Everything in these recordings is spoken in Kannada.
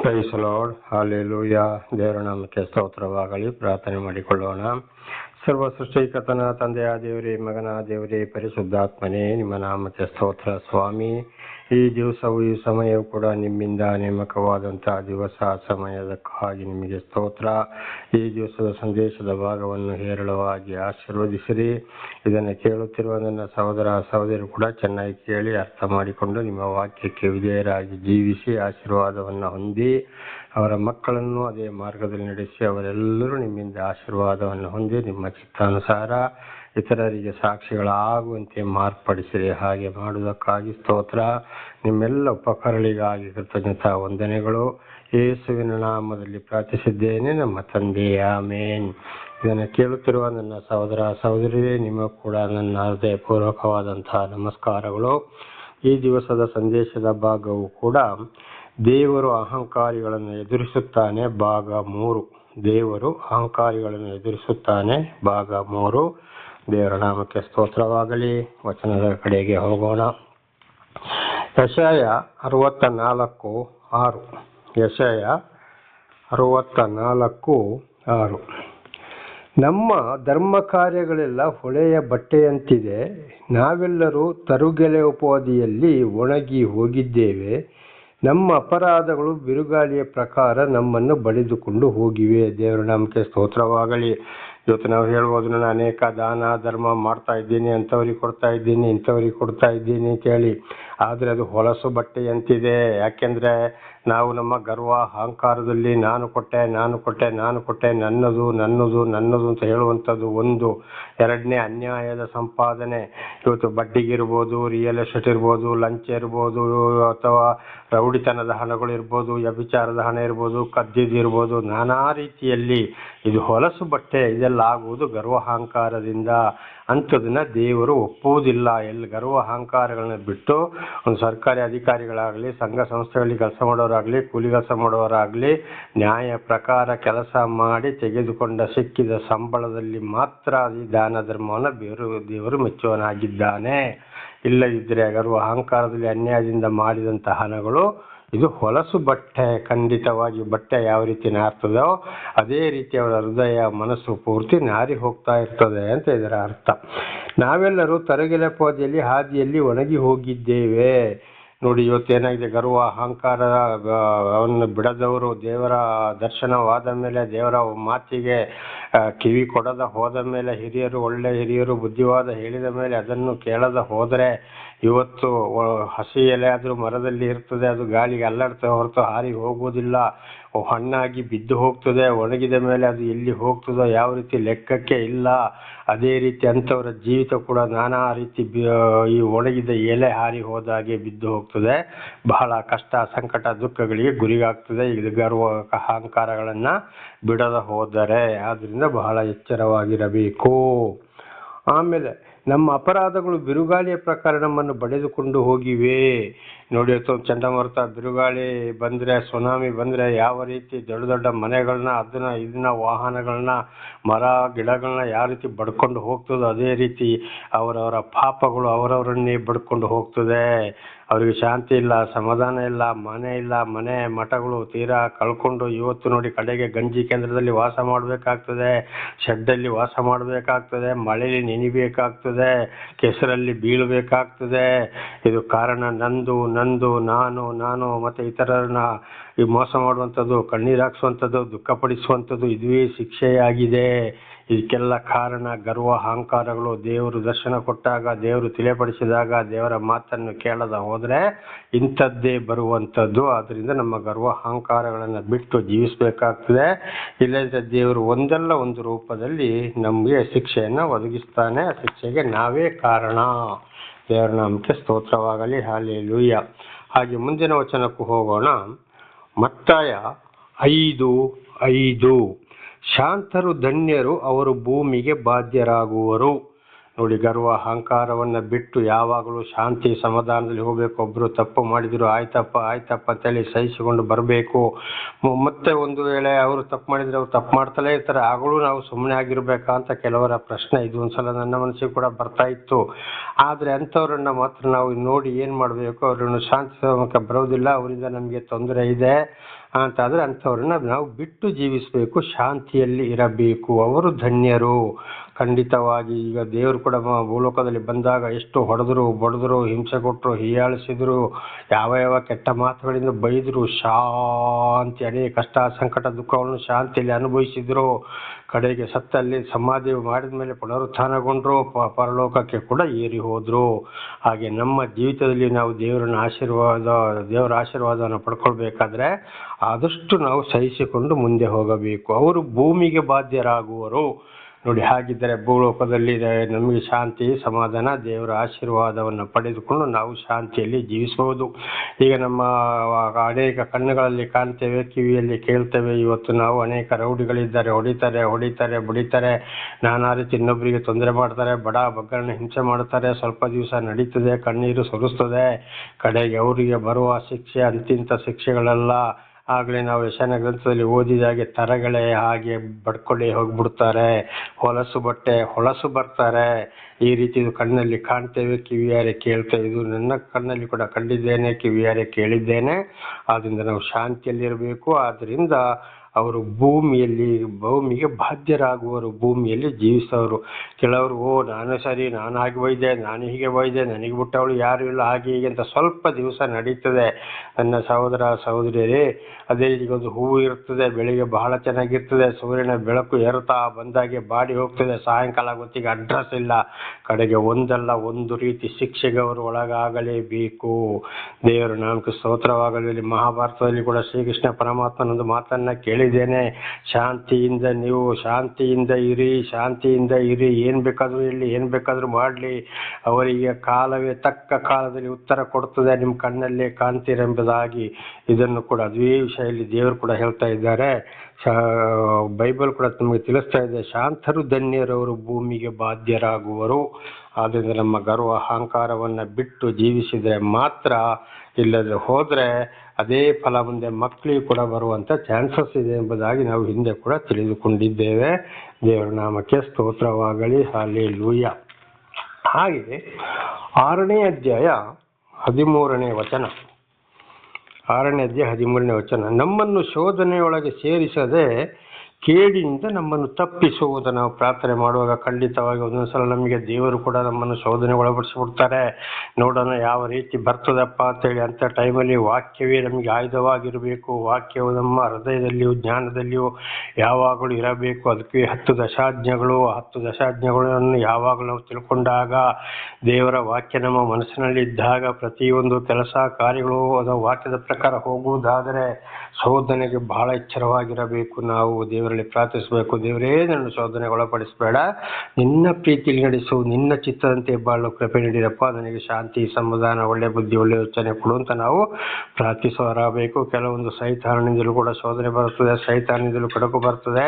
ಪ್ರೈಸ್ ಲಾರ್ಡ್ ಹಾಲೆಲೂಯ ದೇವರ ನಾಮಕ್ಕೆ ಸ್ತೋತ್ರವಾಗಲಿ. ಪ್ರಾರ್ಥನೆ ಮಾಡಿಕೊಳ್ಳೋಣ. ಸರ್ವ ಸೃಷ್ಟಿಕರ್ತನ, ತಂದೆಯ ದೇವರೇ, ಮಗನ ದೇವರೇ, ಪರಿಶುದ್ಧಾತ್ಮನೇ, ನಿಮ್ಮ ನಾಮಕ್ಕೆ ಸ್ತೋತ್ರ, ಸ್ವಾಮಿ. ಈ ದಿವಸವು ಈ ಸಮಯವು ಕೂಡ ನಿಮ್ಮಿಂದ ನೇಮಕವಾದಂತಹ ದಿವಸ ಸಮಯದಕ್ಕಾಗಿ ನಿಮಗೆ ಸ್ತೋತ್ರ. ಈ ದಿವಸದ ಸಂದೇಶದ ಭಾಗವನ್ನು ಹೇರಳವಾಗಿ ಆಶೀರ್ವದಿಸಿರಿ. ಇದನ್ನು ಕೇಳುತ್ತಿರುವ ನನ್ನ ಸಹೋದರ ಸಹೋದರಿ ಕೂಡ ಚೆನ್ನಾಗಿ ಕೇಳಿ ಅರ್ಥ ಮಾಡಿಕೊಂಡು ನಿಮ್ಮ ವಾಕ್ಯಕ್ಕೆ ವಿಧೇಯರಾಗಿ ಜೀವಿಸಿ ಆಶೀರ್ವಾದವನ್ನು ಹೊಂದಿ, ಅವರ ಮಕ್ಕಳನ್ನು ಅದೇ ಮಾರ್ಗದಲ್ಲಿ ನಡೆಸಿ ಅವರೆಲ್ಲರೂ ನಿಮ್ಮಿಂದ ಆಶೀರ್ವಾದವನ್ನು ಹೊಂದಿ ನಿಮ್ಮ ಚಿತ್ತಾನುಸಾರ ಇತರರಿಗೆ ಸಾಕ್ಷಿಗಳಾಗುವಂತೆ ಮಾರ್ಪಡಿಸಿರಿ. ಹಾಗೆ ಮಾಡುವುದಕ್ಕಾಗಿ ಸ್ತೋತ್ರ. ನಿಮ್ಮೆಲ್ಲ ಉಪಕರಣಿಗಾಗಿ ಕೃತಜ್ಞತಾ ವಂದನೆಗಳು. ಯೇಸುವಿನ ನಾಮದಲ್ಲಿ ಪ್ರಾರ್ಥಿಸಿದ್ದೇನೆ ನಮ್ಮ ತಂದೆ. ಆಮೇನ್. ಇದನ್ನು ಕೇಳುತ್ತಿರುವ ನನ್ನ ಸಹೋದರ ಸಹೋದರಿಯೇ ನಿಮಗೆ ಕೂಡ ನನ್ನ ಹೃದಯಪೂರ್ವಕವಾದಂತಹ ನಮಸ್ಕಾರಗಳು. ಈ ದಿವಸದ ಸಂದೇಶದ ಭಾಗವು ಕೂಡ ದೇವರು ಅಹಂಕಾರಿಗಳನ್ನು ಎದುರಿಸುತ್ತಾನೆ, ಭಾಗ ಮೂರು. ದೇವರು ಅಹಂಕಾರಿಗಳನ್ನು ಎದುರಿಸುತ್ತಾನೆ, ಭಾಗ ಮೂರು. ದೇವರ ನಾಮಕ್ಕೆ ಸ್ತೋತ್ರವಾಗಲಿ, ವಚನದ ಕಡೆಗೆ ಹೋಗೋಣ. ಯಶಯ ಅರವತ್ತ ನಾಲ್ಕು ಆರು. ಯಶಯ ಅರವತ್ತ ನಾಲ್ಕು ಆರು. ನಮ್ಮ ಧರ್ಮ ಕಾರ್ಯಗಳೆಲ್ಲ ಹೊಳೆಯ ಬಟ್ಟೆಯಂತಿದೆ. ನಾವೆಲ್ಲರೂ ತರುಗೆಲೆ ಉಪಾಧಿಯಲ್ಲಿ ಒಣಗಿ ಹೋಗಿದ್ದೇವೆ. ನಮ್ಮ ಅಪರಾಧಗಳು ಬಿರುಗಾಳಿಯ ಪ್ರಕಾರ ನಮ್ಮನ್ನು ಬಡಿದುಕೊಂಡು ಹೋಗಿವೆ. ದೇವರ ನಾಮಕ್ಕೆ ಸ್ತೋತ್ರವಾಗಲಿ. ಇವತ್ತು ನಾವು ಹೇಳ್ಬೋದು ನಾನು ಅನೇಕ ದಾನ ಧರ್ಮ ಮಾಡ್ತಾ ಇದ್ದೀನಿ, ಅಂಥವ್ರಿಗೆ ಕೊಡ್ತಾ ಇದ್ದೀನಿ, ಇಂಥವ್ರಿಗೆ ಕೊಡ್ತಾ ಇದ್ದೀನಿ ಅಂತೇಳಿ ಆದರೆ ಅದು ಹೊಲಸು ಬಟ್ಟೆಯಂತಿದೆ ಯಾಕೆಂದ್ರೆ ನಾವು ನಮ್ಮ ಗರ್ವ, ಅಹಂಕಾರದಲ್ಲಿ ನಾನು ಕೊಟ್ಟೆ ನಾನು ಕೊಟ್ಟೆ ನಾನು ಕೊಟ್ಟೆ, ನನ್ನದು ನನ್ನದು ನನ್ನದು ಅಂತ ಹೇಳುವಂಥದ್ದು ಒಂದು. ಎರಡನೇ ಅನ್ಯಾಯದ ಸಂಪಾದನೆ. ಇವತ್ತು ಬಡ್ಡಿಗಿರ್ಬೋದು ರಿಯಲ್ ಎಸ್ಟೇಟ್ ಇರ್ಬೋದು, ಲಂಚ್ ಇರ್ಬೋದು, ಅಥವಾ ರೌಡಿತನದ ಹಣಗಳು ಇರ್ಬೋದು, ವ್ಯಭಿಚಾರದ ಹಣ ಇರ್ಬೋದು ಕದ್ದಿದ್ದಿರ್ಬೋದು ನಾನಾ ರೀತಿಯಲ್ಲಿ ಇದು ಹೊಲಸು ಬಟ್ಟೆ, ಇದೆಲ್ಲ ಆಗುವುದು ಗರ್ವ, ಅಹಂಕಾರದಿಂದ. ಅಂಥದನ್ನ ದೇವರು ಒಪ್ಪುವುದಿಲ್ಲ. ಎಲ್ಲಿ ಗರ್ವ ಅಹಂಕಾರಗಳನ್ನ ಬಿಟ್ಟು ಒಂದು ಸರ್ಕಾರಿ ಅಧಿಕಾರಿಗಳಾಗಲಿ, ಸಂಘ ಸಂಸ್ಥೆಗಳಲ್ಲಿ ಕೆಲಸ ಮಾಡೋರಾಗಲಿ, ಕೂಲಿ ಕೆಲಸ ಮಾಡೋರಾಗಲಿ, ನ್ಯಾಯ ಪ್ರಕಾರ ಕೆಲಸ ಮಾಡಿ ತೆಗೆದುಕೊಂಡ ಸಿಕ್ಕಿದ ಸಂಬಳದಲ್ಲಿ ಮಾತ್ರ ಈ ದಾನ ಧರ್ಮವನ್ನು ಬೇರು, ದೇವರು ಮೆಚ್ಚುವನಾಗಿದ್ದಾನೆ ಇಲ್ಲದಿದ್ದರೆ ಗರ್ವ ಅಹಂಕಾರದಲ್ಲಿ ಅನ್ಯಾಯದಿಂದ ಮಾಡಿದಂಥ ಹಣಗಳು ಇದು ಹೊಲಸು ಬಟ್ಟೆ ಖಂಡಿತವಾಗಿ ಬಟ್ಟೆ ಯಾವ ರೀತಿ ನಾರ್ತದೋ ಅದೇ ರೀತಿ ಅವರ ಹೃದಯ, ಮನಸ್ಸು ಪೂರ್ತಿ ನಾರಿ ಹೋಗ್ತಾ ಇರ್ತದೆ ಅಂತ ಇದರ ಅರ್ಥ. ನಾವೆಲ್ಲರೂ ತರಗೆಲೆ ಪೋದೆಯಲ್ಲಿ, ಹಾದಿಯಲ್ಲಿ ಒಣಗಿ ಹೋಗಿದ್ದೇವೆ. ನೋಡಿ, ಇವತ್ತೇನಾಗಿದೆ? ಗರ್ವ, ಅಹಂಕಾರ ಅವನ್ನು ಬಿಡದವರು ದೇವರ ದರ್ಶನವಾದ ಮೇಲೆ, ದೇವರ ಮಾತಿಗೆ ಕಿವಿ ಕೊಡದ ಹೋದ ಮೇಲೆ, ಹಿರಿಯರು, ಒಳ್ಳೆ ಹಿರಿಯರು, ಬುದ್ಧಿವಾದ ಹೇಳಿದ ಮೇಲೆ ಅದನ್ನು ಕೇಳದ ಹೋದರೆ ಇವತ್ತು ಹಸಿ ಎಲೆ ಆದರೂ ಮರದಲ್ಲಿ ಇರ್ತದೆ, ಅದು ಗಾಳಿಗೆ ಅಲ್ಲಾಡ್ತಾ ಹೊರತು ಹಾರಿ ಹೋಗುವುದಿಲ್ಲ. ಹಣ್ಣಾಗಿ ಬಿದ್ದು ಹೋಗ್ತದೆ, ಒಣಗಿದ ಮೇಲೆ ಅದು ಎಲ್ಲಿ ಹೋಗ್ತದೋ ಯಾವ ರೀತಿ ಲೆಕ್ಕಕ್ಕೆ ಇಲ್ಲ. ಅದೇ ರೀತಿ ಅಂಥವರ ಜೀವಿತ ಕೂಡ ನಾನಾ ರೀತಿ ಈ ಒಣಗಿದ ಎಲೆ ಹಾರಿ ಹೋದಾಗೆ ಬಿದ್ದು ಹೋಗ್ತದೆ. ಬಹಳ ಕಷ್ಟ, ಸಂಕಟ, ದುಃಖಗಳಿಗೆ ಗುರಿಯಾಗ್ತದೆ. ಇದು ಗರ್ವ, ಅಹಂಕಾರಗಳನ್ನು ಬಿಡದ ಹೋದರೆ. ಆದ್ರಿಂದ ಬಹಳ ಎಚ್ಚರವಾಗಿರಬೇಕು. ಆಮೇಲೆ ನಮ್ಮ ಅಪರಾಧಗಳು ಬಿರುಗಾಳಿಯ ಪ್ರಕಾರ ನಮ್ಮನ್ನು ಬಡಿದುಕೊಂಡು ಹೋಗಿವೆ. ನೋಡಿ, ಅಥವಾ ಚಂಡಮಾರುತ ಬಿರುಗಾಳಿ ಬಂದರೆ, ಸುನಾಮಿ ಬಂದರೆ ಯಾವ ರೀತಿ ದೊಡ್ಡ ದೊಡ್ಡ ಮನೆಗಳನ್ನ, ಅದನ್ನ, ಇದನ್ನ, ವಾಹನಗಳನ್ನ, ಮರ, ಗಿಡಗಳನ್ನ ಯಾವ ರೀತಿ ಬಡ್ಕೊಂಡು ಹೋಗ್ತದೋ ಅದೇ ರೀತಿ ಅವರವರ ಪಾಪಗಳು ಅವರವರನ್ನೇ ಬಡ್ಕೊಂಡು ಹೋಗ್ತದೆ. ಅವರಿಗೆ ಶಾಂತಿ ಇಲ್ಲ, ಸಮಾಧಾನ ಇಲ್ಲ, ಮನೆ ಇಲ್ಲ, ಮನೆ ಮಠಗಳು ತೀರಾ ಕಳ್ಕೊಂಡು ಇವತ್ತು ನೋಡಿ ಕಡೆಗೆ ಗಂಜಿ ಕೇಂದ್ರದಲ್ಲಿ ವಾಸ ಮಾಡಬೇಕಾಗ್ತದೆ, ಶೆಡ್ಡಲ್ಲಿ ವಾಸ ಮಾಡಬೇಕಾಗ್ತದೆ, ಮಳೆಯಲ್ಲಿ ನೆನಿಬೇಕಾಗ್ತದೆ, ಕೆಸರಲ್ಲಿ ಬೀಳಬೇಕಾಗ್ತದೆ. ಇದು ಕಾರಣ ನಂದು ನಂದು, ನಾನು ನಾನು ಮತ್ತು ಇತರರನ್ನ ಈ ಮೋಸ ಮಾಡುವಂಥದ್ದು, ಕಣ್ಣೀರು ಹಾಕ್ಸುವಂಥದ್ದು, ದುಃಖಪಡಿಸುವಂಥದ್ದು ಇದುವೇ ಶಿಕ್ಷೆಯಾಗಿದೆ. ಇದಕ್ಕೆಲ್ಲ ಕಾರಣ ಗರ್ವ, ಅಹಂಕಾರಗಳು. ದೇವರು ದರ್ಶನ ಕೊಟ್ಟಾಗ, ದೇವರು ತಿಳಿಪಡಿಸಿದಾಗ ದೇವರ ಮಾತನ್ನು ಕೇಳದ ಹೋದರೆ ಇಂಥದ್ದೇ ಬರುವಂಥದ್ದು. ಆದ್ದರಿಂದ ನಮ್ಮ ಗರ್ವ, ಅಹಂಕಾರಗಳನ್ನು ಬಿಟ್ಟು ಜೀವಿಸಬೇಕಾಗ್ತದೆ. ಇಲ್ಲದಿದ್ದರೆ ದೇವರು ಒಂದಲ್ಲ ಒಂದು ರೂಪದಲ್ಲಿ ನಮಗೆ ಶಿಕ್ಷೆಯನ್ನು ಒದಗಿಸ್ತಾನೆ. ಆ ಶಿಕ್ಷೆಗೆ ನಾವೇ ಕಾರಣ. ದೇವರ ನಾಮಕ್ಕೆ ಸ್ತೋತ್ರವಾಗಲಿ. ಹಾಲಿ ಲೂಯ್ಯ ಹಾಗೆ ಮುಂದಿನ ವಚನಕ್ಕೂ ಹೋಗೋಣ. ಮತ್ತಾಯ ಐದು ಐದು. ಶಾಂತರು, ಧನ್ಯರು ಅವರು ಭೂಮಿಗೆ ಬಾಧ್ಯರಾಗುವರು. ನೋಡಿ, ಗರ್ವ, ಅಹಂಕಾರವನ್ನು ಬಿಟ್ಟು ಯಾವಾಗಲೂ ಶಾಂತಿ ಸಮಾಧಾನದಲ್ಲಿ ಹೋಗಬೇಕು. ಒಬ್ಬರು ತಪ್ಪು ಮಾಡಿದ್ರು, ಆಯ್ತಪ್ಪ ಆಯ್ತಪ್ಪ ಅಂತೇಳಿ ಸಹಿಸಿಕೊಂಡು ಬರಬೇಕು. ಮತ್ತೆ ಒಂದು ವೇಳೆ ಅವರು ತಪ್ಪು ಮಾಡಿದರೆ ಅವ್ರು ತಪ್ಪು ಮಾಡ್ತಲೇ ಇರ್ತಾರೆ. ಆಗಲೂ ನಾವು ಸುಮ್ಮನೆ ಆಗಿರ್ಬೇಕಾ ಅಂತ ಕೆಲವರ ಪ್ರಶ್ನೆ ಇದು. ಒಂದ್ಸಲ ನನ್ನ ಮನಸ್ಸಿಗೆ ಕೂಡ ಬರ್ತಾ ಇತ್ತು. ಆದರೆ ಅಂಥವ್ರನ್ನ ಮಾತ್ರ ನಾವು ನೋಡಿ ಏನು ಮಾಡಬೇಕು? ಅವರನ್ನು ಶಾಂತಿ ಬರೋದಿಲ್ಲ. ಅವರಿಂದ ನಮಗೆ ತೊಂದರೆ ಇದೆ. ಅಂತಾದ್ರೆ ಅಂಥವ್ರನ್ನ ನಾವು ಬಿಟ್ಟು ಜೀವಿಸಬೇಕು, ಶಾಂತಿಯಲ್ಲಿ ಇರಬೇಕು. ಅವರು ಧನ್ಯರು. ಖಂಡಿತವಾಗಿ ಈಗ ದೇವರು ಕೂಡ ಭೂಲೋಕದಲ್ಲಿ ಬಂದಾಗ ಎಷ್ಟು ಹೊಡೆದ್ರು, ಬಡಿದ್ರು, ಹಿಂಸೆ ಕೊಟ್ಟರು ಹೀಯಾಳಿಸಿದ್ರು, ಯಾವ ಯಾವ ಕೆಟ್ಟ ಮಾತುಗಳಿಂದ ಬೈದರು, ಶಾಂತಿ, ಅನೇಕ ಕಷ್ಟ, ಸಂಕಟ ದುಃಖವನ್ನು ಶಾಂತಿಯಲ್ಲಿ ಅನುಭವಿಸಿದ್ರು. ಕಡೆಗೆ ಸತ್ತಲ್ಲಿ ಸಮಾಧಿ ಮಾಡಿದ ಮೇಲೆ ಪುನರುತ್ಥಾನಗೊಂಡ್ರು ಪರಲೋಕಕ್ಕೆ ಕೂಡ ಏರಿ ಹೋದ್ರು. ಹಾಗೆ ನಮ್ಮ ಜೀವಿತದಲ್ಲಿ ನಾವು ದೇವರನ್ನ ಆಶೀರ್ವಾದ, ದೇವರ ಆಶೀರ್ವಾದವನ್ನು ಪಡ್ಕೊಳ್ಬೇಕಾದ್ರೆ ಆದಷ್ಟು ನಾವು ಸಹಿಸಿಕೊಂಡು ಮುಂದೆ ಹೋಗಬೇಕು. ಅವರು ಭೂಮಿಗೆ ಬಾಧ್ಯರಾಗುವರು. ನೋಡಿ, ಹಾಗಿದ್ದರೆ ಭೂಲೋಕದಲ್ಲಿ ನಮಗೆ ಶಾಂತಿ, ಸಮಾಧಾನ, ದೇವರ ಆಶೀರ್ವಾದವನ್ನು ಪಡೆದುಕೊಂಡು ನಾವು ಶಾಂತಿಯಲ್ಲಿ ಜೀವಿಸಬಹುದು. ಈಗ ನಮ್ಮ ಅನೇಕ ಕಣ್ಣುಗಳಲ್ಲಿ ಕಾಣ್ತೇವೆ, ಕಿವಿಯಲ್ಲಿ ಕೇಳ್ತೇವೆ. ಇವತ್ತು ನಾವು ಅನೇಕ ರೌಡಿಗಳಿದ್ದಾರೆ. ಹೊಡಿತಾರೆ ಹೊಡಿತಾರೆ, ಬಡಿತಾರೆ. ನಾನಾ ರೀತಿ ಇನ್ನೊಬ್ಬರಿಗೆ ತೊಂದರೆ ಮಾಡ್ತಾರೆ, ಬಡ ಬಗ್ಗರನ್ನ ಹಿಂಸೆ ಮಾಡ್ತಾರೆ. ಸ್ವಲ್ಪ ದಿವಸ ನಡೀತದೆ, ಕಣ್ಣೀರು ಸುರಿಸ್ತದೆ. ಕಡೆಗೆ ಅವರಿಗೆ ಬರುವ ಶಿಕ್ಷೆ, ಅಂತಿಂತ ಶಿಕ್ಷೆಗಳೆಲ್ಲ. ಆಗಲೇ ನಾವು ಯಶನ ಗ್ರಂಥದಲ್ಲಿ ಓದಿದಾಗೆ ತರಗಳೇ ಹಾಗೆ ಬಡ್ಕೊಳ್ಳಿ ಹೋಗ್ಬಿಡ್ತಾರೆ. ಹೊಲಸು ಬಟ್ಟೆ, ಹೊಲಸು ಬರ್ತಾರೆ. ಈ ರೀತಿ ಕಣ್ಣಲ್ಲಿ ಕಾಣ್ತೇವೆ, ಕಿವಿಯಾರೆ ಕೇಳ್ತೇವೆ ಇದು ನನ್ನ ಕಣ್ಣಲ್ಲಿ ಕೂಡ ಕಂಡಿದ್ದೇನೆ, ಕಿವಿಯಾರೆ ಕೇಳಿದ್ದೇನೆ. ಆದ್ದರಿಂದ ನಾವು ಶಾಂತಿಯಲ್ಲಿರಬೇಕು. ಆದ್ದರಿಂದ ಅವರು ಭೂಮಿಯಲ್ಲಿ, ಭೂಮಿಗೆ ಬಾಧ್ಯರಾಗುವರು, ಭೂಮಿಯಲ್ಲಿ ಜೀವಿಸೋರು. ಕೆಲವರು, ಓ, ನಾನು ಸರಿ ನಾನು ಹಾಗೆ ಒಯ್ದೆ, ನಾನು ಹೀಗೆ ಒಯ್ದೆ, ನನಗೆ ಬಿಟ್ಟವಳು ಯಾರು ಇಲ್ಲ, ಹಾಗೆ ಹೀಗೆ ಅಂತ ಸ್ವಲ್ಪ ದಿವಸ ನಡೀತದೆ. ನನ್ನ ಸಹೋದರ, ಸಹೋದರಿಯರೇ, ಅದೇ ಈಗ ಒಂದು ಹೂವು ಇರ್ತದೆ ಬೆಳಿಗ್ಗೆ ಬಹಳ ಚೆನ್ನಾಗಿರ್ತದೆ, ಸೂರ್ಯನ ಬೆಳಕು ಏರುತ್ತಾ ಬಂದಾಗೆ ಬಾಡಿ ಹೋಗ್ತದೆ. ಸಾಯಂಕಾಲ ಗೊತ್ತಿಗೆ ಅಡ್ರೆಸ್ ಇಲ್ಲ. ಕಡೆಗೆ ಒಂದಲ್ಲ, ಒಂದು ರೀತಿ ಶಿಕ್ಷೆಗೆ ಅವರು ಒಳಗಾಗಲೇಬೇಕು. ದೇವರ ನಾಮಕ್ಕೆ ಸ್ತೋತ್ರವಾಗಲಿ. ಮಹಾಭಾರತದಲ್ಲಿ ಕೂಡ ಶ್ರೀಕೃಷ್ಣ ಪರಮಾತ್ಮನೊಂದು ಮಾತನ್ನ ಕೇಳಿದ್ದೇನೆ ಶಾಂತಿಯಿಂದ ನೀವು ಶಾಂತಿಯಿಂದ ಇರಿ ಶಾಂತಿಯಿಂದ ಇರಿ. ಏನು ಬೇಕಾದರೂ ಇಲ್ಲಿ ಏನು ಬೇಕಾದರೂ ಮಾಡಲಿ. ಅವರಿಗೆ ಕಾಲವೇ ತಕ್ಕ ಕಾಲದಲ್ಲಿ ಉತ್ತರ ಕೊಡ್ತದೆ ನಿಮ್ಮ ಕಣ್ಣಲ್ಲೇ ಕಾಣ್ತೀರೆಂಬುದಾಗಿ ಇದನ್ನು ಕೂಡ ಅದೇ ವಿಷಯದಲ್ಲಿ ದೇವರು ಕೂಡ ಹೇಳ್ತಾ ಇದ್ದಾರೆ. ಬೈಬಲ್ ಕೂಡ ನಮಗೆ ತಿಳಿಸ್ತಾ ಇದೆ, ಶಾಂತರು ಧನ್ಯರವರು ಭೂಮಿಗೆ ಬಾಧ್ಯರಾಗುವರು. ಆದ್ದರಿಂದ ನಮ್ಮ ಗರ್ವ ಅಹಂಕಾರವನ್ನು ಬಿಟ್ಟು ಜೀವಿಸಿದರೆ ಮಾತ್ರ ಇಲ್ಲದೆ ಹೋದ್ರೆ ಅದೇ ಫಲ ಮುಂದೆ ಮಕ್ಕಳಿಗೆ ಕೂಡ ಬರುವಂತ ಚಾನ್ಸಸ್ ಇದೆ ಎಂಬುದಾಗಿ ನಾವು ಹಿಂದೆ ಕೂಡ ತಿಳಿದುಕೊಂಡಿದ್ದೇವೆ. ದೇವರ ನಾಮಕ್ಕೆ ಸ್ತೋತ್ರವಾಗಲಿ. ಹಾಲಿ ಲೂಯ ಹಾಗೆ ಆರನೇ ಅಧ್ಯಾಯ ಹದಿಮೂರನೇ ವಚನ. ಆರನೇ ಅಧ್ಯಾಯ ಹದಿಮೂರನೇ ವಚನ. ನಮ್ಮನ್ನು ಶೋಧನೆಯೊಳಗೆ ಸೇರಿಸದೆ ಕೇಡಿನಿಂದ ನಮ್ಮನ್ನು ತಪ್ಪಿಸುವುದು ನಾವು ಪ್ರಾರ್ಥನೆ ಮಾಡುವಾಗ ಖಂಡಿತವಾಗಿ ಒಂದೊಂದು ಸಲ ನಮಗೆ ದೇವರು ಕೂಡ ನಮ್ಮನ್ನು ಶೋಧನೆ ಒಳಪಡಿಸಿಬಿಡ್ತಾರೆ ನೋಡೋಣ ಯಾವ ರೀತಿ ಬರ್ತದಪ್ಪ ಅಂತೇಳಿ ಅಂತ ಟೈಮಲ್ಲಿ ವಾಕ್ಯವೇ ನಮಗೆ ಆಯುಧವಾಗಿರಬೇಕು. ವಾಕ್ಯವು ನಮ್ಮ ಹೃದಯದಲ್ಲಿಯೂ, ಜ್ಞಾನದಲ್ಲಿಯೂ ಯಾವಾಗಲೂ ಇರಬೇಕು. ಅದಕ್ಕೆ ಹತ್ತು ದಶಾಜ್ಞಗಳು, ಹತ್ತು ದಶಾಜ್ಞಗಳನ್ನು ಯಾವಾಗಲೂ ನಾವು ತಿಳ್ಕೊಂಡಾಗ ದೇವರ ವಾಕ್ಯ ನಮ್ಮ ಮನಸ್ಸಿನಲ್ಲಿ ಇದ್ದಾಗ ಪ್ರತಿಯೊಂದು ಕೆಲಸ, ಕಾರ್ಯಗಳು ಅದು ವಾಕ್ಯದ ಪ್ರಕಾರ ಹೋಗುವುದಾದರೆ ಶೋಧನೆಗೆ ಬಹಳ ಎಚ್ಚರವಾಗಿರಬೇಕು. ನಾವು ದೇವರಲ್ಲಿ ಪ್ರಾರ್ಥಿಸಬೇಕು. ದೇವರೇ ನನ್ನ ಶೋಧನೆಗೆ ಒಳಪಡಿಸಬೇಡ ನಿನ್ನ ಪ್ರೀತಿಯಲ್ಲಿ ನಡೆಸು, ನಿನ್ನ ಚಿತ್ತದಂತೆ ಬಾಳು, ಕೃಪೆ ನೀಡಿರಪ್ಪ. ನನಗೆ ಶಾಂತಿ, ಸಮಾಧಾನ, ಒಳ್ಳೆ ಬುದ್ಧಿ, ಒಳ್ಳೆ ಯೋಚನೆ ಕೊಡು ಅಂತ ನಾವು ಪ್ರಾರ್ಥಿಸುವರಾಗಬೇಕು ಕೆಲವೊಂದು ಸೈತಾನದಿಂದಲೂ ಕೂಡ ಶೋಧನೆ ಬರುತ್ತದೆ ಸೈತಾನದಿಂದಲೂ ಕಡಕು ಬರ್ತದೆ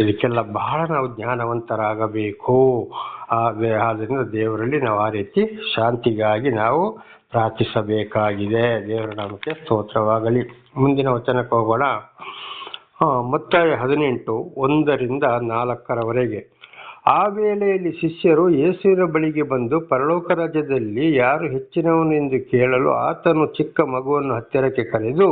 ಇದಕ್ಕೆಲ್ಲ ಬಹಳ ನಾವು ಜ್ಞಾನವಂತರಾಗಬೇಕು. ಆದ್ದರಿಂದ ದೇವರಲ್ಲಿ ನಾವು ಆ ರೀತಿ ಶಾಂತಿಗಾಗಿ ನಾವು ಪ್ರಾರ್ಥಿಸಬೇಕಾಗಿದೆ. ದೇವರ ನಾಮಕ್ಕೆ ಸ್ತೋತ್ರವಾಗಲಿ. ಮುಂದಿನ ವಚನಕ್ಕೆ ಹೋಗೋಣ. ಮತ್ತಾಯ ಹದಿನೆಂಟು, ಒಂದರಿಂದ ನಾಲ್ಕರವರೆಗೆ. ಆ ವೇಳೆಯಲ್ಲಿ ಶಿಷ್ಯರು ಯೇಸುವಿನ ಬಳಿಗೆ ಬಂದು ಪರಲೋಕ ರಾಜ್ಯದಲ್ಲಿ ಯಾರು ಹೆಚ್ಚಿನವನು ಎಂದು ಕೇಳಲು ಆತನು ಚಿಕ್ಕ ಮಗುವನ್ನು ಹತ್ತಿರಕ್ಕೆ ಕರೆದು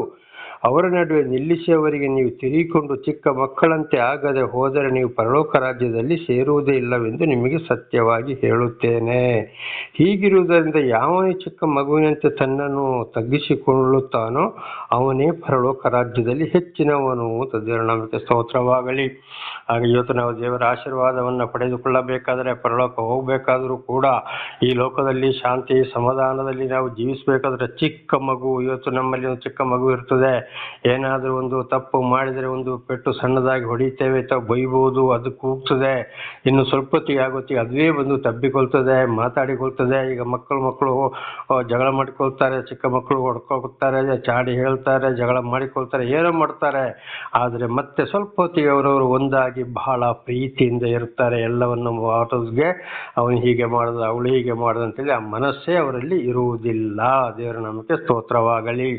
ಅವರ ನಡುವೆ ನಿಲ್ಲಿಸಿ ಅವರಿಗೆ ನೀವು ತಿರುಗಿಕೊಂಡು ಚಿಕ್ಕ ಮಕ್ಕಳಂತೆ ಆಗದೆ ಹೋದರೆ ನೀವು ಪರಲೋಕ ರಾಜ್ಯದಲ್ಲಿ ಸೇರುವುದೇ ಇಲ್ಲವೆಂದು ನಿಮಗೆ ಸತ್ಯವಾಗಿ ಹೇಳುತ್ತೇನೆ. ಹೀಗಿರುವುದರಿಂದ ಯಾವನೇ ಚಿಕ್ಕ ಮಗುವಿನಂತೆ ತನ್ನನ್ನು ತಗ್ಗಿಸಿಕೊಳ್ಳುತ್ತಾನೋ ಅವನೇ ಪರಲೋಕ ರಾಜ್ಯದಲ್ಲಿ ಹೆಚ್ಚಿನವನು ದೇವರ ಸ್ತೋತ್ರವಾಗಲಿ. ಹಾಗೆ ಇವತ್ತು ನಾವು ದೇವರ ಆಶೀರ್ವಾದವನ್ನು ಪಡೆದುಕೊಳ್ಳಬೇಕಾದರೆ ಪರಲೋಕ ಹೋಗಬೇಕಾದರೂ ಕೂಡ ಈ ಲೋಕದಲ್ಲಿ ಶಾಂತಿ, ಸಮಾಧಾನದಲ್ಲಿ ನಾವು ಜೀವಿಸಬೇಕಾದ್ರೆ ಚಿಕ್ಕ ಮಗು, ಇವತ್ತು ನಮ್ಮಲ್ಲಿ ಒಂದು ಚಿಕ್ಕ ಮಗು ಇರ್ತದೆ. ಏನಾದರೂ ಒಂದು ತಪ್ಪು ಮಾಡಿದರೆ ಒಂದು ಪೆಟ್ಟು ಸಣ್ಣದಾಗಿ ಹೊಡಿತೇವೆ ಅಥವಾ ಬೈಬೋದು, ಅದು ಕೂಗ್ತದೆ, ಇನ್ನು ಸ್ವಲ್ಪ ಹೊತ್ತಿಗೆ ಆಗೋತ್ತಿಗೆ ಅದುವೇ ಬಂದು ತಬ್ಬಿಕೊಳ್ತದೆ, ಮಾತಾಡಿಕೊಳ್ತದೆ. ಈಗ ಮಕ್ಕಳು ಮಕ್ಕಳು ಜಗಳ ಮಾಡಿಕೊಳ್ತಾರೆ, ಚಿಕ್ಕ ಮಕ್ಕಳು ಹೊಡ್ಕೊಳ್ತಾರೆ, ಚಾಡಿ ಹೇಳ್ತಾರೆ, ಜಗಳ ಮಾಡಿಕೊಳ್ತಾರೆ, ಏನೋ ಮಾಡ್ತಾರೆ. ಆದರೆ ಮತ್ತೆ ಸ್ವಲ್ಪ ಹೊತ್ತಿಗೆ ಅವರವರು ಒಂದಾಗಿ ಬಹಳ ಪ್ರೀತಿಯಿಂದ ಇರ್ತಾರೆ ಎಲ್ಲವನ್ನು ಆಟೋಸ್ಗೆ. ಅವನು ಹೀಗೆ ಮಾಡಿದ, ಅವಳು ಹೀಗೆ ಮಾಡ್ದ ಅಂತೇಳಿ ಆ ಮನಸ್ಸೇ ಅವರಲ್ಲಿ ಇರುವುದಿಲ್ಲ. ದೇವರ ನಮಗೆ ಸ್ತೋತ್ರವಾಗಲಿ.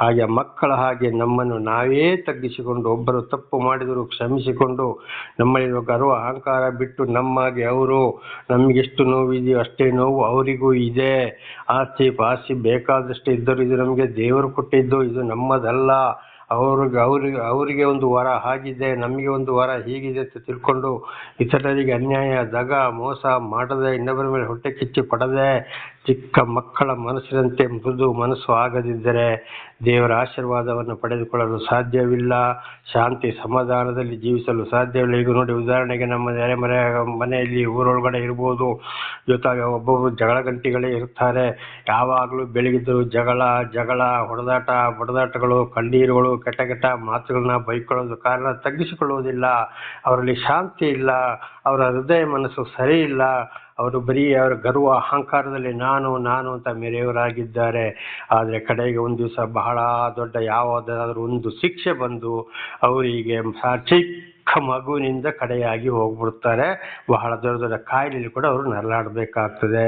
ಹಾಗೆ ಮಕ್ಕಳ ಹಾಗೆ ನಮ್ಮನ್ನು ನಾವೇ ತಗ್ಗಿಸಿಕೊಂಡು, ಒಬ್ಬರು ತಪ್ಪು ಮಾಡಿದರೂ ಕ್ಷಮಿಸಿಕೊಂಡು ನಮ್ಮಲ್ಲಿರುವ ಗರ್ವ, ಅಹಂಕಾರ ಬಿಟ್ಟು ನಮ್ಮಾಗೆ ಅವರು ನಮಗೆಷ್ಟು ನೋವಿದೆಯೋ ಅಷ್ಟೇ ನೋವು ಅವರಿಗೂ ಇದೆ. ಆಸ್ತಿ ಪಾಸ್ತಿ ಬೇಕಾದಷ್ಟು ಇದ್ದರೂ ಇದು ನಮಗೆ ದೇವರು ಕೊಟ್ಟಿದ್ದು, ಇದು ನಮ್ಮದಲ್ಲ. ಅವ್ರಿಗೆ ಅವ್ರಿಗೆ, ಅವರಿಗೆ ಒಂದು ವರ ಹಾಗಿದೆ ನಮಗೆ ಒಂದು ವರ ಹೀಗಿದೆ ಅಂತ ತಿಳ್ಕೊಂಡು ಇತರರಿಗೆ ಅನ್ಯಾಯ, ದಗ, ಮೋಸ ಮಾಡದೆ, ಇನ್ನೊಬ್ಬರ ಮೇಲೆ ಹೊಟ್ಟೆ ಕಿಚ್ಚಿ ಪಡದೆ, ಚಿಕ್ಕ ಮಕ್ಕಳ ಮನಸ್ಸಿನಂತೆ ಮೃದು ಮನಸ್ಸು ಆಗದಿದ್ದರೆ ದೇವರ ಆಶೀರ್ವಾದವನ್ನು ಪಡೆದುಕೊಳ್ಳಲು ಸಾಧ್ಯವಿಲ್ಲ. ಶಾಂತಿ ಸಮಾಧಾನದಲ್ಲಿ ಜೀವಿಸಲು ಸಾಧ್ಯವಿಲ್ಲ. ಈಗ ನೋಡಿ ಉದಾಹರಣೆಗೆ ನಮ್ಮ ನೆರೆಮರೆ ಮನೆಯಲ್ಲಿ ಊರೊಳಗಡೆ ಇರ್ಬೋದು. ಜೊತೆಗೆ ಒಬ್ಬೊಬ್ಬರು ಜಗಳ ಗಂಟಿಗಳೇ ಇರ್ತಾರೆ ಯಾವಾಗಲೂ ಬೆಳಗಿದ್ರು ಜಗಳ ಜಗಳ, ಹೊಡೆದಾಟ, ಬಡದಾಟಗಳು, ಕಣ್ಣೀರುಗಳು, ಕೆಟ್ಟ ಕೆಟ್ಟ ಮಾತುಗಳನ್ನ ಬೈಕೊಳ್ಳೋದು ಕಾರಣ ತಗ್ಗಿಸಿಕೊಳ್ಳುವುದಿಲ್ಲ. ಅವರಲ್ಲಿ ಶಾಂತಿ ಇಲ್ಲ. ಅವರ ಹೃದಯ ಮನಸ್ಸು ಸರಿ ಇಲ್ಲ. ಅವರು ಬರೀ ಅವರ ಗರ್ವ, ಅಹಂಕಾರದಲ್ಲಿ ನಾನು ನಾನು ಅಂತ ಮೆರೆಯವರಾಗಿದ್ದಾರೆ. ಆದರೆ ಕಡೆಗೆ ಒಂದು ದಿವಸ ಬಹಳ ದೊಡ್ಡ ಯಾವುದಾದ್ರೂ ಒಂದು ಶಿಕ್ಷೆ ಬಂದು ಅವರಿಗೆ ಚಿಕ್ಕ ಮಗುವಿನಿಂದ ಕಡೆಯಾಗಿ ಹೋಗ್ಬಿಡ್ತಾರೆ. ಬಹಳ ದೊಡ್ಡ ದೊಡ್ಡ ಕಾಯಿಲೆಯಲ್ಲಿ ಕೂಡ ಅವರು ನರಳಾಡಬೇಕಾಗ್ತದೆ.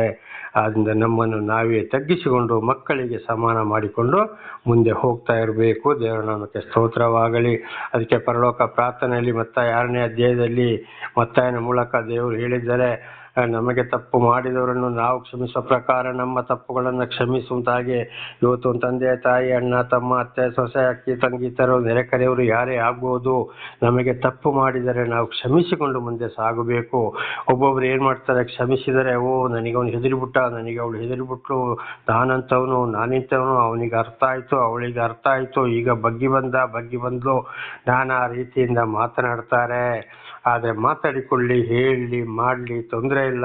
ಆದ್ದರಿಂದ ನಮ್ಮನ್ನು ನಾವೇ ತಗ್ಗಿಸಿಕೊಂಡು ಮಕ್ಕಳಿಗೆ ಸಮಾನ ಮಾಡಿಕೊಂಡು ಮುಂದೆ ಹೋಗ್ತಾ ಇರಬೇಕು. ದೇವರ ನಾಮಕ್ಕೆ ಸ್ತೋತ್ರವಾಗಲಿ. ಅದಕ್ಕೆ ಪರಲೋಕ ಪ್ರಾರ್ಥನೆಯಲ್ಲಿ ಮತ್ತ ಆರನೇ ಅಧ್ಯಾಯದಲ್ಲಿ ಮತ್ತಾಯನ ಮೂಲಕ ದೇವರು ಹೇಳಿದ್ದಾರೆ ನಮಗೆ ತಪ್ಪು ಮಾಡಿದವರನ್ನು ನಾವು ಕ್ಷಮಿಸುವ ಪ್ರಕಾರ ನಮ್ಮ ತಪ್ಪುಗಳನ್ನು ಕ್ಷಮಿಸುವಂತಾಗೆ. ಇವತ್ತು ತಂದೆ, ತಾಯಿ, ಅಣ್ಣ, ತಮ್ಮ, ಅತ್ತೆ, ಸೊಸೆ, ಅಕ್ಕಿ, ತಂಗಿ ತರೋ ನೆರೆಕರೆಯವರು ಯಾರೇ ಆಗ್ಬೋದು, ನಮಗೆ ತಪ್ಪು ಮಾಡಿದರೆ ನಾವು ಕ್ಷಮಿಸಿಕೊಂಡು ಮುಂದೆ ಸಾಗಬೇಕು. ಒಬ್ಬೊಬ್ರು ಏನು ಮಾಡ್ತಾರೆ? ಕ್ಷಮಿಸಿದರೆ, ಓ ನನಗೆ ಅವನು ಹೆದರಿಬಿಟ್ಟ, ನನಗೆ ಅವಳು ಹೆದರಿಬಿಟ್ಲು ನಾನಂತವನು ನಾನಿಂತವನು ಅವನಿಗೆ ಅರ್ಥ ಆಯಿತು, ಅವಳಿಗೆ ಅರ್ಥ ಆಯಿತು, ಈಗ ಬಗ್ಗಿ ಬಂದ, ಬಗ್ಗಿ ಬಂದ್ಲು. ನಾನಾ ರೀತಿಯಿಂದ ಮಾತನಾಡ್ತಾರೆ. ಆದರೆ ಮಾತಾಡಿಕೊಳ್ಳಿ, ಹೇಳಿ, ಮಾಡಲಿ, ತೊಂದರೆ ಇಲ್ಲ.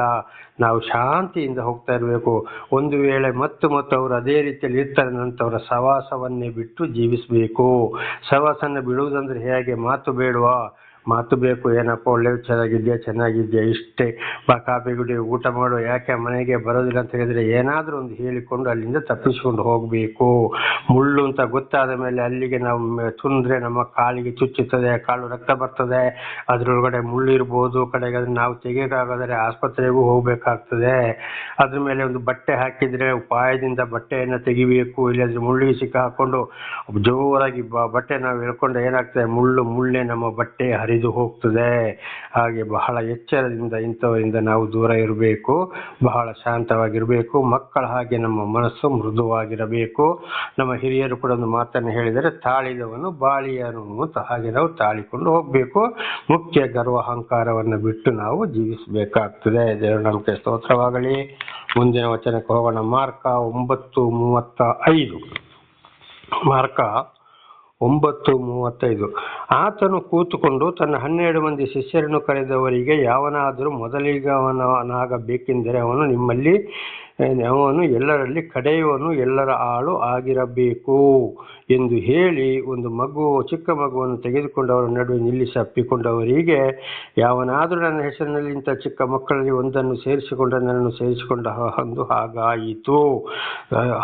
ನಾವು ಶಾಂತಿಯಿಂದ ಹೋಗ್ತಾ ಇರಬೇಕು. ಒಂದು ವೇಳೆ ಮತ್ತು ಮತ್ತು ಅವರು ಅದೇ ರೀತಿಯಲ್ಲಿ ಇರ್ತಾರೆ ನಂತವರ ಸವಾಸವನ್ನೇ ಬಿಟ್ಟು ಜೀವಿಸಬೇಕು. ಸವಾಸನ್ನು ಬಿಡುವುದಂದ್ರೆ ಹೇಗೆ? ಮಾತು ಬೇಡವಾ. ಮಾತು ಬೇಕು, ಏನಪ್ಪ, ಒಳ್ಳೆ ಚೆನ್ನಾಗಿದ್ಯಾ ಚೆನ್ನಾಗಿದ್ಯಾ, ಇಷ್ಟೇ. ಬಾ, ಕಾಫಿ ಕುಡಿ, ಊಟ ಮಾಡು, ಯಾಕೆ ಮನೆಗೆ ಬರೋದಿಲ್ಲ ಅಂತ ಹೇಳಿದ್ರೆ ಏನಾದರೂ ಒಂದು ಹೇಳಿಕೊಂಡು ಅಲ್ಲಿಂದ ತಪ್ಪಿಸ್ಕೊಂಡು ಹೋಗಬೇಕು. ಮುಳ್ಳು ಅಂತ ಗೊತ್ತಾದ ಮೇಲೆ ಅಲ್ಲಿಗೆ ನಾವು ತುಂದ್ರೆ ನಮ್ಮ ಕಾಲಿಗೆ ಚುಚ್ಚುತ್ತದೆ, ಕಾಲು ರಕ್ತ ಬರ್ತದೆ. ಅದರೊಳಗಡೆ ಮುಳ್ಳು ಇರ್ಬೋದು, ಕಡೆಗೆ ಅದನ್ನ ನಾವು ತೆಗೆಯೋಕ್ಕಾಗದರೆ ಆಸ್ಪತ್ರೆಗೂ ಹೋಗಬೇಕಾಗ್ತದೆ. ಅದ್ರ ಮೇಲೆ ಒಂದು ಬಟ್ಟೆ ಹಾಕಿದ್ರೆ ಉಪಾಯದಿಂದ ಬಟ್ಟೆಯನ್ನು ತೆಗಿಬೇಕು, ಇಲ್ಲದ್ರೆ ಮುಳ್ಳಿಗೆ ಸಿಕ್ಕಾಕೊಂಡು ಜೋರಾಗಿ ಬಟ್ಟೆ ನಾವು ಹೇಳ್ಕೊಂಡು ಏನಾಗ್ತದೆ, ಮುಳ್ಳು, ಮುಳ್ಳೆ ನಮ್ಮ ಬಟ್ಟೆ ಹರಿದು ಹೋಗ್ತದೆ. ಹಾಗೆ ಬಹಳ ಎಚ್ಚರದಿಂದ ಇಂಥವರಿಂದ ನಾವು ದೂರ ಇರಬೇಕು. ಬಹಳ ಶಾಂತವಾಗಿರಬೇಕು. ಮಕ್ಕಳ ಹಾಗೆ ನಮ್ಮ ಮನಸ್ಸು ಮೃದುವಾಗಿರಬೇಕು. ನಮ್ಮ ಹಿರಿಯರು ಕೂಡ ಒಂದು ಮಾತನ್ನು ಹೇಳಿದರೆ, ತಾಳಿದವನು ಬಾಳಿಯನು ಅಂತ ಹಾಗೆ ನಾವು ತಾಳಿಕೊಂಡು ಹೋಗಬೇಕು. ಮುಖ್ಯ ಗರ್ವ ಅಹಂಕಾರವನ್ನು ಬಿಟ್ಟು ನಾವು ಜೀವಿಸಬೇಕಾಗ್ತದೆ. ದೇವರ ನಮಗೆ ಸ್ತೋತ್ರವಾಗಲಿ. ಮುಂದಿನ ವಚನಕ್ಕೆ ಹೋಗೋಣ. ಮಾರ್ಕ ಒಂಬತ್ತು ಮೂವತ್ತ ಐದು. ಮಾರ್ಕ ಒಂಬತ್ತು ಮೂವತ್ತೈದು. ಆತನು ಕೂತುಕೊಂಡು ತನ್ನ ಹನ್ನೆರಡು ಮಂದಿ ಶಿಷ್ಯರನ್ನು ಕರೆದವರಿಗೆ, ಯಾವನಾದರೂ ಮೊದಲಿಗವನವನಾಗಬೇಕೆಂದರೆ ಅವನು ನಿಮ್ಮಲ್ಲಿ, ಅವನು ಎಲ್ಲರಲ್ಲಿ ಕಡೆಯವನು, ಎಲ್ಲರ ಆಳು ಆಗಿರಬೇಕು. ಎಂದು ಹೇಳಿ ಒಂದು ಮಗು, ಚಿಕ್ಕ ಮಗುವನ್ನು ತೆಗೆದುಕೊಂಡು ಅವರ ನಡುವೆ ನಿಲ್ಲಿಸಿ ಅಪ್ಪಿಕೊಂಡವರಿಗೆ ಯಾವನಾದರೂ ನನ್ನ ಹೆಸರಿನಲ್ಲಿ ಇಂಥ ಚಿಕ್ಕ ಮಕ್ಕಳಲ್ಲಿ ಒಂದನ್ನು ಸೇರಿಸಿಕೊಂಡ ನನ್ನನ್ನು ಸೇರಿಸಿಕೊಂಡ ಅಂದು ಹಾಗಾಯಿತು.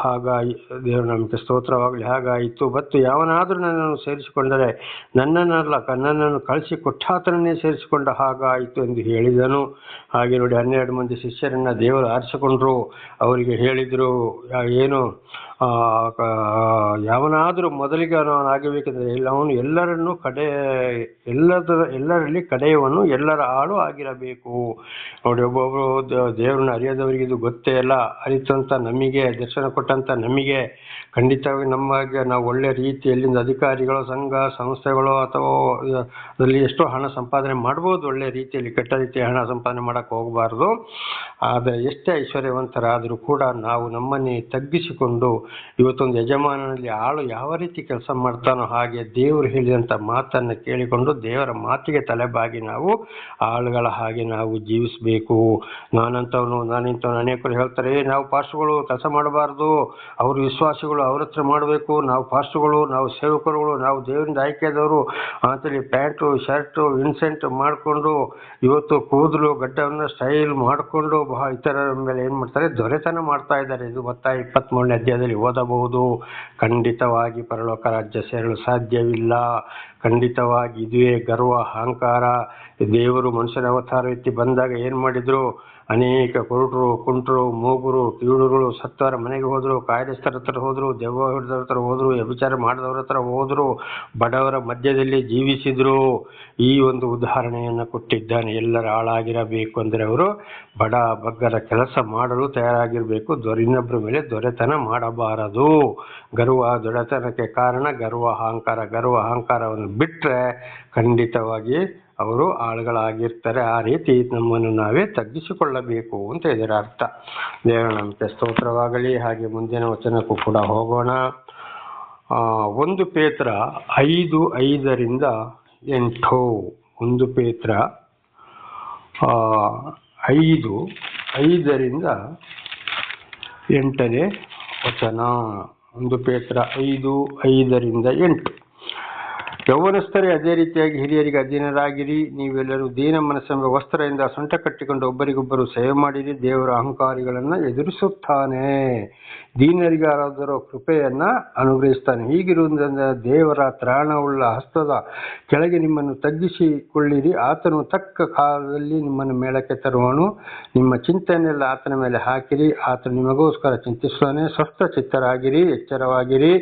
ಹಾಗಾಯಿ, ದೇವರ ನಮಗೆ ಸ್ತೋತ್ರವಾಗಲಿ, ಹಾಗಾಯಿತು. ಮತ್ತು ಯಾವನಾದರೂ ನನ್ನನ್ನು ಸೇರಿಸಿಕೊಂಡರೆ ನನ್ನನ್ನಲ್ಲ, ನನ್ನನ್ನು ಕಳಿಸಿ ಕೊಟ್ಟಾತನನ್ನೇ ಸೇರಿಸಿಕೊಂಡ ಹಾಗಾಯಿತು ಎಂದು ಹೇಳಿದನು. ಹಾಗೆ ನೋಡಿ ಹನ್ನೆರಡು ಮಂದಿ ಶಿಷ್ಯರನ್ನು ದೇವರು ಆರಿಸಿಕೊಂಡ್ರು. ಅವರಿಗೆ ಹೇಳಿದರು ಏನು ಯಾವನಾದರೂ ಆಗಬೇಕೆಂದರೆ ಇಲ್ಲ ಅವನು ಎಲ್ಲರನ್ನು ಕಡೆ ಎಲ್ಲದರ ಎಲ್ಲರಲ್ಲಿ ಕಡೆಯವನು ಎಲ್ಲರ ಆಳು ಆಗಿರಬೇಕು. ನೋಡಿ, ಒಬ್ಬೊಬ್ಬರು ದೇವರನ್ನ ಅರಿಯದವರಿಗೆ ಇದು ಗೊತ್ತೇ ಇಲ್ಲ ಅರಿತಂತ ನಮಗೆ, ದರ್ಶನ ಕೊಟ್ಟಂತ ನಮಗೆ ಖಂಡಿತವಾಗಿ ನಮಗೆ, ನಾವು ಒಳ್ಳೆ ರೀತಿಯಲ್ಲಿ ಅಧಿಕಾರಿಗಳು, ಸಂಘ, ಸಂಸ್ಥೆಗಳು ಅಥವಾ ಅದರಲ್ಲಿ ಎಷ್ಟೋ ಹಣ ಸಂಪಾದನೆ ಮಾಡ್ಬೋದು. ಒಳ್ಳೆ ರೀತಿಯಲ್ಲಿ, ಕೆಟ್ಟ ರೀತಿಯ ಹಣ ಸಂಪಾದನೆ ಮಾಡಕ್ಕೆ ಹೋಗಬಾರ್ದು. ಆದರೆ ಎಷ್ಟೇ ಐಶ್ವರ್ಯವಂತರಾದರೂ ಕೂಡ ನಾವು ನಮ್ಮನ್ನೇ ತಗ್ಗಿಸಿಕೊಂಡು ಇವತ್ತೊಂದು ಯಜಮಾನನಲ್ಲಿ ಆಳು ಯಾವ ರೀತಿ ಕೆಲಸ ಮಾಡ್ತಾನೋ ಹಾಗೆ ದೇವರು ಹೇಳಿದಂಥ ಮಾತನ್ನು ಕೇಳಿಕೊಂಡು ದೇವರ ಮಾತಿಗೆ ತಲೆಬಾಗಿ ನಾವು ಆಳುಗಳ ಹಾಗೆ ನಾವು ಜೀವಿಸಬೇಕು. ನಾನಂತವನು ನಾನಿಂಥವನು ಅನೇಕರು ಹೇಳ್ತಾರೆ "ಏ, ನಾವು ಪಾಸ್ಟ್ಗಳು ಕೆಲಸ ಮಾಡಬಾರ್ದು. ಅವರು ವಿಶ್ವಾಸಿಗಳು ಅವ್ರ ಹತ್ರ ಮಾಡಬೇಕು. ನಾವು ಪಾಸ್ಟ್ಗಳು ನಾವು ಸೇವಕರುಗಳು ನಾವು ದೇವರಿಂದ ಆಯ್ಕೆದವರು ಅಂತೇಳಿ ಪ್ಯಾಂಟು ಶರ್ಟು ಇನ್ಸೆಂಟ್ ಮಾಡಿಕೊಂಡು ಇವತ್ತು ಕೂದಲು ಗಡ್ಡವನ್ನು ಸ್ಟೈಲ್ ಮಾಡಿಕೊಂಡು ಬಹಳ ಇತರರ ಮೇಲೆ ಏನು ಮಾಡ್ತಾರೆ ದೊರೆತನ ಮಾಡ್ತಾ ಇದ್ದಾರೆ. ಇದು ಗೊತ್ತಾ ಇಪ್ಪತ್ತ್ಮೂರನೇ ಅಧ್ಯಾಯದಲ್ಲಿ ಓದಬಹುದು. ಖಂಡಿತವಾಗಿ ಪರಲೋಕ ರಾಜ್ಯ ಸೇರಲು ಸಾಧ್ಯವಿಲ್ಲ. ಖಂಡಿತವಾಗಿ ಇದುವೇ ಗರ್ವ, ಅಹಂಕಾರ. ದೇವರು ಮನುಷ್ಯನ ಅವತಾರ ಎತ್ತಿ ಬಂದಾಗ ಏನು ಮಾಡಿದ್ರು? ಅನೇಕ ಕುರುಟರು, ಕುಂಟರು, ಮೂಗುರು ಕೀಳುಗಳು ಸತ್ತವರ ಮನೆಗೆ ಹೋದರು ಕಾಯಿಲೆಸ್ಥರ ಹತ್ರ ಹೋದರು ದೆವ್ವ ಹಿಡಿದವ್ರ ಹತ್ರ ಹೋದರು, ವ್ಯಭಿಚಾರ ಮಾಡಿದವ್ರ ಹತ್ರ ಹೋದರು, ಬಡವರ ಮಧ್ಯದಲ್ಲಿ ಜೀವಿಸಿದರು. ಈ ಒಂದು ಉದಾಹರಣೆಯನ್ನು ಕೊಟ್ಟಿದ್ದಾನೆ. ಎಲ್ಲರ ಹಾಳಾಗಿರಬೇಕು ಅಂದರೆ ಅವರು ಬಡ ಬಗ್ಗರ ಕೆಲಸ ಮಾಡಲು ತಯಾರಾಗಿರಬೇಕು. ದೊರೆ ಇನ್ನೊಬ್ಬರ ಮೇಲೆ ದೊರೆತನ ಮಾಡಬಾರದು. ಗರ್ವ ದೊರೆತನಕ್ಕೆ ಕಾರಣ ಗರ್ವ, ಅಹಂಕಾರ. ಗರ್ವ, ಅಹಂಕಾರವನ್ನು ಬಿಟ್ಟರೆ ಖಂಡಿತವಾಗಿ ಅವರು ಆಳುಗಳಾಗಿರ್ತಾರೆ. ಆ ರೀತಿ ನಮ್ಮನ್ನು ನಾವೇ ತಗ್ಗಿಸಿಕೊಳ್ಳಬೇಕು ಅಂತ ಇದರ ಅರ್ಥ. ದೇವರ ನಂಬಿಕೆ ಸ್ತೋತ್ರವಾಗಲಿ, ಹಾಗೆ ಮುಂದಿನ ವಚನಕ್ಕೂ ಕೂಡ ಹೋಗೋಣ. ಒಂದು ಪೇತ್ರ ಐದು ಐದರಿಂದ ಎಂಟು. ಒಂದು ಪೇತ್ರ ಐದು ಐದರಿಂದ ಎಂಟನೇ ವಚನ. ಒಂದು ಪೇತ್ರ ಐದು ಐದರಿಂದ ಎಂಟು. ಯೌವನಸ್ಥರೇ, ಅದೇ ರೀತಿಯಾಗಿ ಹಿರಿಯರಿಗೆ ಅಧೀನರಾಗಿರಿ. ನೀವೆಲ್ಲರೂ ದೀನ ಮನಸ್ಸೆಂಬ ವಸ್ತ್ರದಿಂದ ಸೊಂಟ ಕಟ್ಟಿಕೊಂಡು ಒಬ್ಬರಿಗೊಬ್ಬರು ಸೇವೆ ಮಾಡಿರಿ. ದೇವರ ಅಹಂಕಾರಿಗಳನ್ನು ಎದುರಿಸುತ್ತಾನೆ. ದೀನರಿಗಾರಾದರೂ ಕೃಪೆಯನ್ನ ಅನುಗ್ರಹಿಸ್ತಾನೆ ಹೀಗಿರುವುದರಿಂದ ದೇವರ ತ್ರಾಣವುಳ್ಳ ಹಸ್ತದ ಕೆಳಗೆ ನಿಮ್ಮನ್ನು ತಗ್ಗಿಸಿಕೊಳ್ಳಿರಿ. ಆತನು ತಕ್ಕ ಕಾಲದಲ್ಲಿ ನಿಮ್ಮನ್ನು ಮೇಳಕ್ಕೆ ತರುವನು. ನಿಮ್ಮ ಚಿಂತೆಯನ್ನೆಲ್ಲ ಆತನ ಮೇಲೆ ಹಾಕಿರಿ. ಆತನು ನಿಮಗೋಸ್ಕರ ಚಿಂತಿಸುತ್ತಾನೆ. ಸ್ವಸ್ಥ ಚಿತ್ತರಾಗಿರಿ, ಎಚ್ಚರವಾಗಿರಿ.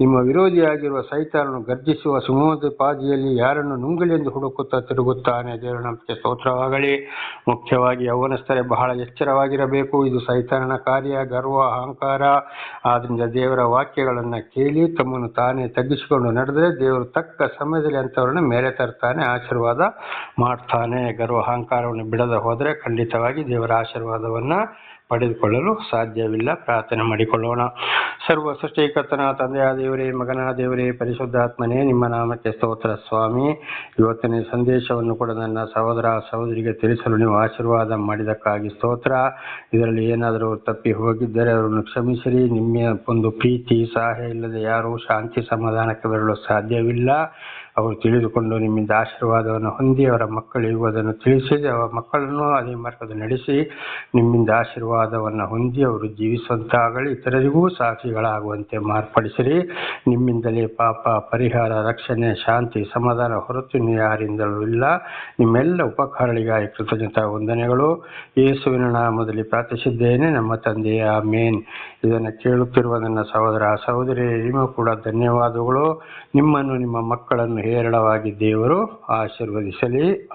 ನಿಮ್ಮ ವಿರೋಧಿಯಾಗಿರುವ ಸೈತಾನನು ಗರ್ಜಿಸುವ ಸಿಂಹದ ಪಾದಿಯಲ್ಲಿ ಯಾರನ್ನು ನುಂಗಲೆಂದು ಹುಡುಕುತ್ತಾ ತಿರುಗುತ್ತಾನೆ ದೇವರ ನಂಬಿಕೆ ಸ್ತೋತ್ರವಾಗಲಿ. ಮುಖ್ಯವಾಗಿ ಯೌವನಸ್ಥರೇ, ಬಹಳ ಎಚ್ಚರವಾಗಿರಬೇಕು. ಇದು ಸೈತಾನನ ಕಾರ್ಯ, ಗರ್ವ, ಅಹಂಕಾರ. ಆದ್ರಿಂದ ದೇವರ ವಾಕ್ಯಗಳನ್ನು ಕೇಳಿ ತಮ್ಮನ್ನು ತಾನೇ ತಗ್ಗಿಸಿಕೊಂಡು ನಡೆದರೆ ದೇವರು ತಕ್ಕ ಸಮಯದಲ್ಲಿ ಅಂಥವ್ರನ್ನ ಮೇಲೆ ತರ್ತಾನೆ, ಆಶೀರ್ವಾದ ಮಾಡ್ತಾನೆ. ಗರ್ವ, ಅಹಂಕಾರವನ್ನು ಬಿಡದೆ ಹೋದರೆ ಖಂಡಿತವಾಗಿ ದೇವರ ಆಶೀರ್ವಾದವನ್ನ ಪಡೆದುಕೊಳ್ಳಲು ಸಾಧ್ಯವಿಲ್ಲ. ಪ್ರಾರ್ಥನೆ ಮಾಡಿಕೊಳ್ಳೋಣ. ಸರ್ವ ಸೃಷ್ಟಿಕರ್ತನ ತಂದೆಯ ದೇವರೇ, ಮಗನ ದೇವರೇ, ಪರಿಶುದ್ಧಾತ್ಮನೇ, ನಿಮ್ಮ ನಾಮಕ್ಕೆ ಸ್ತೋತ್ರ ಸ್ವಾಮಿ. ಇವತ್ತಿನ ಸಂದೇಶವನ್ನು ಕೂಡ ನನ್ನ ಸಹೋದರ ಸಹೋದರಿಗೆ ತಿಳಿಸಲು ನೀವು ಆಶೀರ್ವಾದ ಮಾಡಿದಕ್ಕಾಗಿ ಸ್ತೋತ್ರ. ಇದರಲ್ಲಿ ಏನಾದರೂ ತಪ್ಪಿ ಹೋಗಿದ್ದರೆ ಅವರನ್ನು ಕ್ಷಮಿಸಿರಿ. ನಿಮ್ಮ ಒಂದು ಪ್ರೀತಿ, ಸಹಾಯ ಇಲ್ಲದೆ ಯಾರೂ ಶಾಂತಿ ಸಮಾಧಾನಕ್ಕೆ ಬರಲು ಸಾಧ್ಯವಿಲ್ಲ. ಅವರು ತಿಳಿದುಕೊಂಡು ನಿಮ್ಮಿಂದ ಆಶೀರ್ವಾದವನ್ನು ಹೊಂದಿ ಅವರ ಮಕ್ಕಳಿಗೂ ಅದನ್ನು ತಿಳಿಸಿ, ಅವರ ಮಕ್ಕಳನ್ನು ಅದೇ ಮಾರ್ಗದಲ್ಲಿ ನಡೆಸಿ, ನಿಮ್ಮಿಂದ ಆಶೀರ್ವಾದವನ್ನು ಹೊಂದಿ ಅವರು ಜೀವಿಸುವಂತಾಗಲಿ, ಇತರರಿಗೂ ಸಾಕ್ಷಿಗಳಾಗುವಂತೆ ಮಾರ್ಪಡಿಸಿರಿ. ನಿಮ್ಮಿಂದಲೇ ಪಾಪ, ಪರಿಹಾರ, ರಕ್ಷಣೆ, ಶಾಂತಿ, ಸಮಾಧಾನ ಹೊರತು ಯಾರಿಂದಲೂ ಇಲ್ಲ. ನಿಮ್ಮೆಲ್ಲ ಉಪಕಾರಗಳಿಗಾಗಿ ಕೃತಜ್ಞತಾ ವಂದನೆಗಳು. ಯೇಸುವಿನ ನಾಮದಲ್ಲಿ ಪ್ರಾರ್ಥಿಸಿದ್ದೇನೆ, ನಮ್ಮ ತಂದೆಯ ಮೇನ್ ಇದನ್ನು ಕೇಳುತ್ತಿರುವ ನನ್ನ ಸಹೋದರ ಸಹೋದರಿ ನಿಮ್ಮ ಕೂಡ ಧನ್ಯವಾದಗಳು. ನಿಮ್ಮನ್ನು ನಿಮ್ಮ ಮಕ್ಕಳನ್ನು ಹೇರಳವಾಗಿ ದೇವರು ಆಶೀರ್ವದಿಸಲಿ.